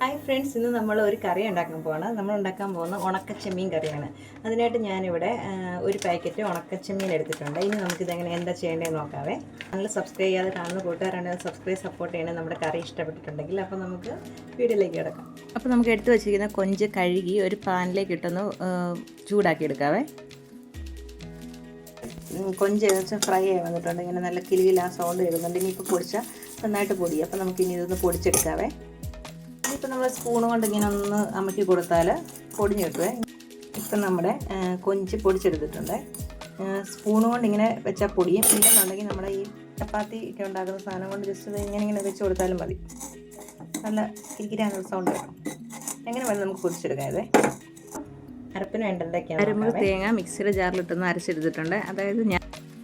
Hi friends ഇന്ന് നമ്മൾ ഒരു കറി ഉണ്ടാക്കാൻ പോവാണ്. നമ്മൾ ഉണ്ടാക്കാൻ പോകുന്ന ഉണക്കച്ചെമ്മീൻ കറിയാണ്. അതിനായിട്ട് ഞാനിവിടെ ഒരു പാക്കറ്റ് ഉണക്കച്ചെമ്മീൻ എടുത്തിട്ടുണ്ട്. ഇനി നമുക്കിതെങ്ങനെ എന്താ ചെയ്യേണ്ടതെന്ന് നോക്കാവേ. നല്ല സബ്സ്ക്രൈബ് ചെയ്യാതെ കാണുന്ന കൂട്ടുകാരാണെങ്കിൽ സബ്സ്ക്രൈബ് സപ്പോർട്ട് ചെയ്യണേ. നമ്മുടെ കറി ഇഷ്ടപ്പെട്ടിട്ടുണ്ടെങ്കിൽ അപ്പോൾ നമുക്ക് വീഡിയോയിലേക്ക് കിടക്കാം. അപ്പോൾ നമുക്ക് എടുത്തു വെച്ചിരിക്കുന്ന കൊഞ്ച് കഴുകി ഒരു പാനിലേക്ക് ഇട്ടൊന്ന് ചൂടാക്കി എടുക്കാവേ. കൊഞ്ച് ഏകദേശം ഫ്രൈ ആയി വന്നിട്ടുണ്ട്. ഇങ്ങനെ നല്ല കിലുകിൽ ആ സൗണ്ട് കേൾക്കുന്നുണ്ട് ഇനിയിപ്പോൾ പൊടിച്ചാൽ നന്നായിട്ട് പൊടി അപ്പോൾ നമുക്കിനി ഇതൊന്ന് പൊടിച്ചെടുക്കാവേ. ഇനിയിപ്പോൾ നമ്മൾ സ്പൂൺ കൊണ്ട് ഇങ്ങനെ ഒന്ന് അമക്കി കൊടുത്താൽ പൊടിഞ്ഞ് കിട്ടുവേ ഇപ്പം നമ്മുടെ കൊഞ്ച് പൊടിച്ചെടുത്തിട്ടുണ്ട്. സ്പൂൺ കൊണ്ട് ഇങ്ങനെ വെച്ചാൽ പൊടിയും ഇല്ലെന്നുണ്ടെങ്കിൽ നമ്മുടെ ഈ ചപ്പാത്തി ഒക്കെ ഉണ്ടാക്കുന്ന സാധനം കൊണ്ട് ജസ്റ്റ് ഇങ്ങനെ ഇങ്ങനെ വെച്ച് കൊടുത്താലും മതി. നല്ല കിരിക്കിരാന്നുള്ള സൗണ്ട് വരും എങ്ങനെ വേണം നമുക്ക് പൊടിച്ചെടുക്കാം ഇതേ അരപ്പിന് വേണ്ടതൊക്കെയാണ് അരമ്പ് തേങ്ങ മിക്സിയുടെ ജാറിലിട്ടൊന്ന് അരച്ചെടുത്തിട്ടുണ്ട്. അതായത് ഞാൻ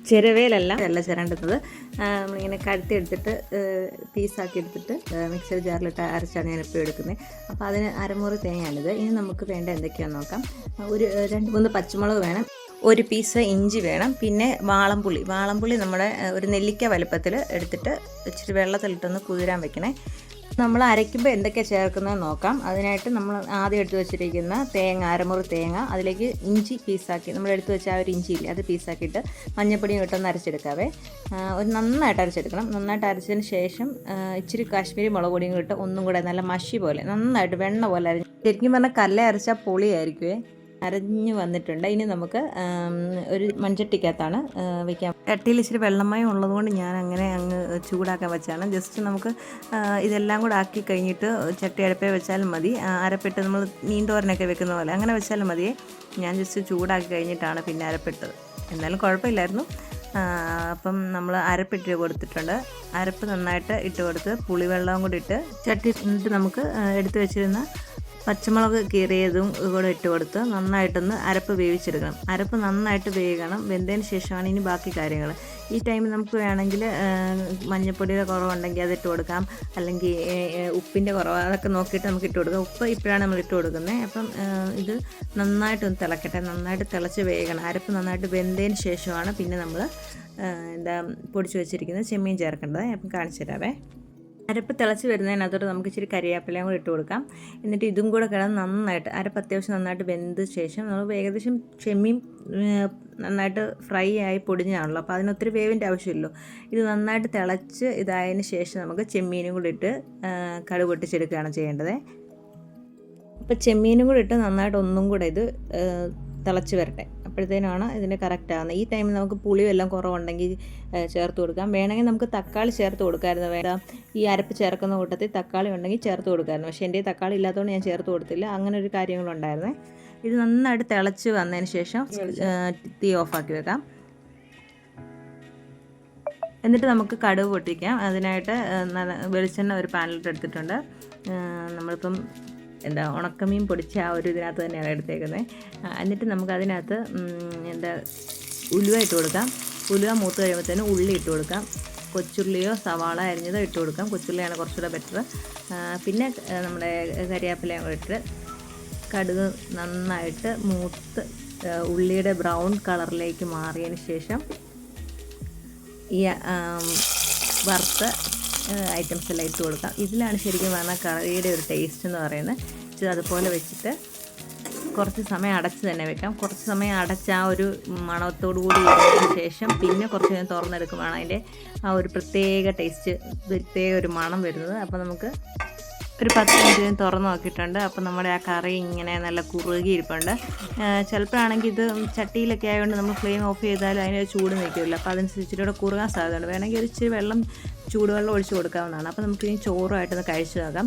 ചിരവേലല്ല. അല്ല ചിരണ്ടുന്നത്. നമ്മളിങ്ങനെ കഴുത്തി എടുത്തിട്ട് പീസാക്കി എടുത്തിട്ട് മിക്സർ ജാറിലിട്ട് അരച്ചാണ് ഞാൻ ഇപ്പോൾ എടുക്കുന്നത്. അപ്പോൾ അതിന് അരമുറി തേങ്ങയാണിത്. ഇനി നമുക്ക് വേണ്ട എന്തൊക്കെയാണെന്ന് നോക്കാം. ഒരു രണ്ട് മൂന്ന് പച്ചമുളക് വേണം. ഒരു പീസ് ഇഞ്ചി വേണം. പിന്നെ വാളംപുളി. വാളംപുളി നമ്മുടെ ഒരു നെല്ലിക്ക വലുപ്പത്തിൽ എടുത്തിട്ട് ഇച്ചിരി വെള്ളത്തിലിട്ടൊന്ന് കുതിരാൻ വെക്കണേ. നമ്മൾ അരയ്ക്കുമ്പോൾ എന്തൊക്കെ ചേർക്കുന്നത് നോക്കാം. അതിനായിട്ട് നമ്മൾ ആദ്യം എടുത്തു വെച്ചിരിക്കുന്ന തേങ്ങ അരമുറി തേങ്ങ അതിലേക്ക് ഇഞ്ചി പീസാക്കി നമ്മൾ എടുത്തു വെച്ച ആ ഒരു ഇഞ്ചി ഇല്ലേ അത് പീസാക്കിയിട്ട് മഞ്ഞപ്പൊടിയും ഇട്ടൊന്ന് അരച്ചെടുക്കാവേ. ഒരു നന്നായിട്ട് അരച്ചെടുക്കണം. നന്നായിട്ട് അരച്ചതിന് ശേഷം ഇച്ചിരി കാശ്മീരി മുളക് പൊടിയും ഇട്ട് ഒന്നും കൂടെ നല്ല മഷി പോലെ നന്നായിട്ട് വെണ്ണ പോലെ അരഞ്ഞ് ശരിക്കും പറഞ്ഞാൽ കല്ല അരച്ചാൽ പൊളിയായിരിക്കുമേ അരഞ്ഞ് വന്നിട്ടുണ്ട്. ഇനി നമുക്ക് ഒരു മൺചട്ടിക്കകത്താണ് വയ്ക്കാൻ ചട്ടിയിൽ ഇച്ചിരി വെള്ളമയം ഉള്ളതുകൊണ്ട് ഞാൻ അങ്ങനെ അങ്ങ് ചൂടാക്കാൻ വെച്ചാണ്. ജസ്റ്റ് നമുക്ക് ഇതെല്ലാം കൂടെ ആക്കി കഴിഞ്ഞിട്ട് ചട്ടി അടുപ്പേ വെച്ചാലും മതി. അരപ്പെട്ട് അരപ്പിട്ട് നമ്മൾ നീന്തോരനൊക്കെ വെക്കുന്ന പോലെ അങ്ങനെ വെച്ചാലും മതിയെ. ഞാൻ ജസ്റ്റ് ചൂടാക്കി കഴിഞ്ഞിട്ടാണ് പിന്നെ അരപ്പിട്ടത്. എന്നാലും കുഴപ്പമില്ലായിരുന്നു. അപ്പം നമ്മൾ അരപ്പിട്ട് കൊടുത്തിട്ടുണ്ട്. അരപ്പ് നന്നായിട്ട് ഇട്ട് കൊടുത്ത് പുളിവെള്ളവും കൂടി ഇട്ട് ചട്ടി എന്നിട്ട് നമുക്ക് എടുത്തു വെച്ചിരുന്ന പച്ചമുളക് കീറിയതും കൂടെ ഇട്ട് കൊടുത്ത് നന്നായിട്ടൊന്ന് അരപ്പ് വേവിച്ചെടുക്കണം. അരപ്പ് നന്നായിട്ട് വേകണം. വെന്തതിന് ശേഷമാണ് ഇനി ബാക്കി കാര്യങ്ങൾ. ഈ ടൈമിൽ നമുക്ക് വേണമെങ്കിൽ മഞ്ഞപ്പൊടിയുടെ കുറവുണ്ടെങ്കിൽ അത് ഇട്ട് കൊടുക്കാം. അല്ലെങ്കിൽ ഉപ്പിന്റെ കുറവ് അതൊക്കെ നോക്കിയിട്ട് നമുക്ക് ഇട്ട് കൊടുക്കാം. ഉപ്പ് ഇപ്പോഴാണ് നമ്മൾ ഇട്ട് കൊടുക്കുന്നത്. അപ്പം ഇത് നന്നായിട്ടൊന്ന് തിളക്കട്ടെ. നന്നായിട്ട് തിളച്ച് വേകണം. അരപ്പ് നന്നായിട്ട് വെന്തതിന് ശേഷമാണ് പിന്നെ നമ്മൾ എന്താ പൊടിച്ച് വെച്ചിരിക്കുന്നത് ചെമ്മീൻ ചേർക്കേണ്ടത്. അപ്പം കാണിച്ചു തരാവേ. അരപ്പ് തിളച്ച് വരുന്നതിനകത്തോട്ട് നമുക്ക് ഇച്ചിരി കരിയാപ്പിലയും കൂടി ഇട്ട് കൊടുക്കാം. എന്നിട്ട് ഇതും കൂടെ കിടന്ന് നന്നായിട്ട് അരപ്പ് അത്യാവശ്യം നന്നായിട്ട് വെന്ത ശേഷം നമ്മൾ ഏകദേശം ചെമ്മീൻ നന്നായിട്ട് ഫ്രൈ ആയി പൊടിഞ്ഞാണല്ലോ. അപ്പോൾ അതിനൊത്തിരി വേവിന്റെ ആവശ്യമില്ലല്ലോ. ഇത് നന്നായിട്ട് തിളച്ച് ഇതായതിന് ശേഷം നമുക്ക് ചെമ്മീനും കൂടി ഇട്ട് കടു കടുക് പൊട്ടിച്ചെടുക്കുകയാണ് ചെയ്യേണ്ടത്. അപ്പോൾ ചെമ്മീനും കൂടി ഇട്ട് നന്നായിട്ട് ഒന്നും കൂടെ ഇത് തിളച്ച് വരട്ടെ. അപ്പോഴത്തേനാണ് ഇതിന് കറക്റ്റ് ആകുന്നത് ഈ ടൈമിൽ നമുക്ക് പുളി എല്ലാം കുറവുണ്ടെങ്കിൽ ചേർത്ത് കൊടുക്കാം. വേണമെങ്കിൽ നമുക്ക് തക്കാളി ചേർത്ത് കൊടുക്കാമായിരുന്നു വേണ്ട ഈ അരപ്പ് ചേർക്കുന്ന കൂട്ടത്തിൽ തക്കാളി ഉണ്ടെങ്കിൽ ചേർത്ത് കൊടുക്കാമായിരുന്നു പക്ഷേ എന്റെ തക്കാളി ഇല്ലാത്തതുകൊണ്ട് ഞാൻ ചേർത്ത് കൊടുത്തില്ല. അങ്ങനെ ഒരു കാര്യങ്ങളുണ്ടായിരുന്നേ ഇത് നന്നായിട്ട് തിളച്ച് വന്നതിന് ശേഷം തീ ഓഫാക്കി വെക്കാം. എന്നിട്ട് നമുക്ക് കടുവ് പൊട്ടിക്കാം. അതിനായിട്ട് വെളിച്ചെണ്ണ ഒരു പാനിലിട്ട് എടുത്തിട്ടുണ്ട്. നമ്മളിപ്പം എന്താ ഉണക്കമീൻ പൊടിച്ച ആ ഒരു ഇതിനകത്ത് തന്നെയാണ് എടുത്തേക്കുന്നത്. എന്നിട്ട് നമുക്ക് അതിനകത്ത് എന്താ ഉലുവ ഇട്ട് കൊടുക്കാം. ഉലുവ മൂത്ത് കഴിയുമ്പോഴത്തേനും ഉള്ളി ഇട്ട് കൊടുക്കാം. കൊച്ചുള്ളിയോ സവാള അരിഞ്ഞതോ ഇട്ട് കൊടുക്കാം. കൊച്ചുള്ളിയാണ് കുറച്ചുകൂടെ ബെറ്റർ പിന്നെ നമ്മുടെ കരിയാപ്പിലയും കൂടെ ഇട്ട് കടുക് നന്നായിട്ട് മൂത്ത് ഉള്ളിയുടെ ബ്രൗൺ കളറിലേക്ക് മാറിയതിന് ശേഷം ഈ വറുത്ത ഐറ്റംസ് എല്ലാം ഇട്ട് കൊടുക്കാം. ഇതിലാണ് ശരിക്കും പറഞ്ഞാൽ കറിയുടെ ഒരു ടേസ്റ്റ് എന്ന് പറയുന്നത്. ഇത് അതുപോലെ വെച്ചിട്ട് കുറച്ച് സമയം അടച്ച് തന്നെ വെക്കാം. കുറച്ച് സമയം അടച്ച് ആ ഒരു മണത്തോടു കൂടി വെച്ചതിന് ശേഷം പിന്നെ കുറച്ച് നേരം തുറന്നെടുക്കുമ്പോഴാണ് അതിന്റെ ആ ഒരു പ്രത്യേക ടേസ്റ്റ് പ്രത്യേക ഒരു മണം വരുന്നത്. അപ്പോൾ നമുക്ക് ഒരു പത്ത് മിനിറ്റ് കഴിഞ്ഞ് തുറന്ന് നോക്കിയിട്ടുണ്ട്. അപ്പോൾ നമ്മുടെ ആ കറി ഇങ്ങനെ നല്ല കുറുകി ഇരിപ്പുണ്ട് ചിലപ്പോഴാണെങ്കിൽ ഇത് ചട്ടിയിലൊക്കെ ആയതുകൊണ്ട് നമ്മൾ ഫ്ലെയിം ഓഫ് ചെയ്താലും അതിനൊരു ചൂട് നിൽക്കില്ല. അപ്പോൾ അതനുസരിച്ചിട്ട് കുറുകാൻ സാധ്യതയുണ്ട്. വേണമെങ്കിൽ ഒരു ഇച്ചിരി വെള്ളം ചൂടുവെള്ളം ഒഴിച്ച് കൊടുക്കാവുന്നതാണ്. അപ്പോൾ നമുക്ക് ഇനി ചോറുമായിട്ടൊന്ന് കഴിച്ചു നോക്കാം.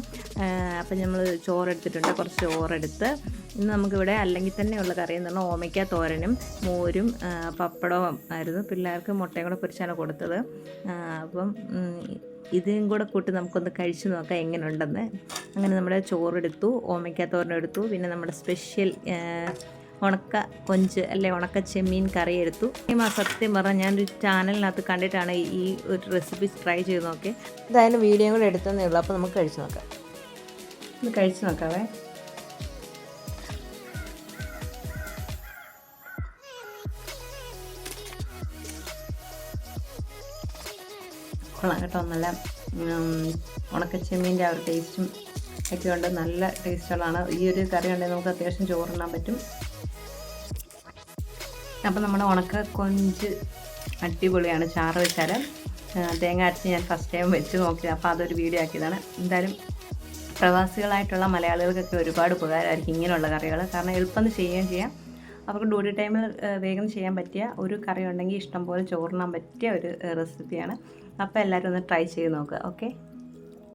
അപ്പം നമ്മൾ ചോറെടുത്തിട്ടുണ്ട്. കുറച്ച് ചോറെടുത്ത്. ഇന്ന് നമുക്കിവിടെ അല്ലെങ്കിൽ തന്നെയുള്ള കറി എന്ന് പറഞ്ഞാൽ ഓമയ്ക്ക തോരനും മോരും പപ്പടവും ആയിരുന്നു. പിള്ളേർക്ക് മുട്ടയും കൂടെ പൊരിച്ചാണ് കൊടുത്തത്. അപ്പം ഇതും കൂടെ കൂട്ടി നമുക്കൊന്ന് കഴിച്ചു നോക്കാം എങ്ങനെയുണ്ടെന്ന്. അങ്ങനെ നമ്മുടെ ചോറെടുത്തു ഓമയ്ക്ക തോരൻ എടുത്തു പിന്നെ നമ്മുടെ സ്പെഷ്യൽ ഉണക്ക കൊഞ്ച് അല്ലെ ഉണക്ക ചെമ്മീൻ കറി എടുത്തു. ഈ സത്യം പറഞ്ഞാൽ ഞാനൊരു ചാനലിനകത്ത് കണ്ടിട്ടാണ് ഈ ഒരു റെസിപ്പി ട്രൈ ചെയ്ത് നോക്കി ഇതായാലും വീഡിയോ കൂടെ എടുത്തതേ ഉള്ളൂ. അപ്പോൾ നമുക്ക് കഴിച്ചു നോക്കാം. ഒന്ന് കഴിച്ചു നോക്കാവേ. കൊള്ളാം കേട്ടോ. നല്ല ഉണക്കച്ചെമ്മീന്റെ ആ ഒരു ടേസ്റ്റും ഒക്കെ ഉണ്ട്. നല്ല ടേസ്റ്റുകളാണ് ഈ ഒരു കറി ഉണ്ടെങ്കിൽ നമുക്ക് അത്യാവശ്യം ചോറുണ്ണാൻ പറ്റും. അപ്പോൾ നമ്മുടെ ഉണക്ക കൊഞ്ച് അടിപൊളിയാണ്. ചാറ് വെച്ചാൽ തേങ്ങ അരച്ച് ഞാൻ ഫസ്റ്റ് ടൈം വെച്ച് നോക്കിയത്. അപ്പോൾ അതൊരു വീഡിയോ ആക്കിയതാണ്. എന്തായാലും പ്രവാസികളായിട്ടുള്ള മലയാളികൾക്കൊക്കെ ഒരുപാട് ഉപകാരമായിരിക്കും ഇങ്ങനെയുള്ള കറികൾ കാരണം എളുപ്പം ചെയ്യുകയും ചെയ്യാം അവർക്ക് ഡ്യൂട്ടി ടൈമിൽ വേഗം ചെയ്യാൻ പറ്റിയ ഒരു കറി ഉണ്ടെങ്കിൽ ഇഷ്ടംപോലെ ചോറിനാൻ പറ്റിയ ഒരു റെസിപ്പിയാണ് അപ്പോൾ എല്ലാവരും ഒന്ന് ട്രൈ ചെയ്ത് നോക്കുക ഓക്കെ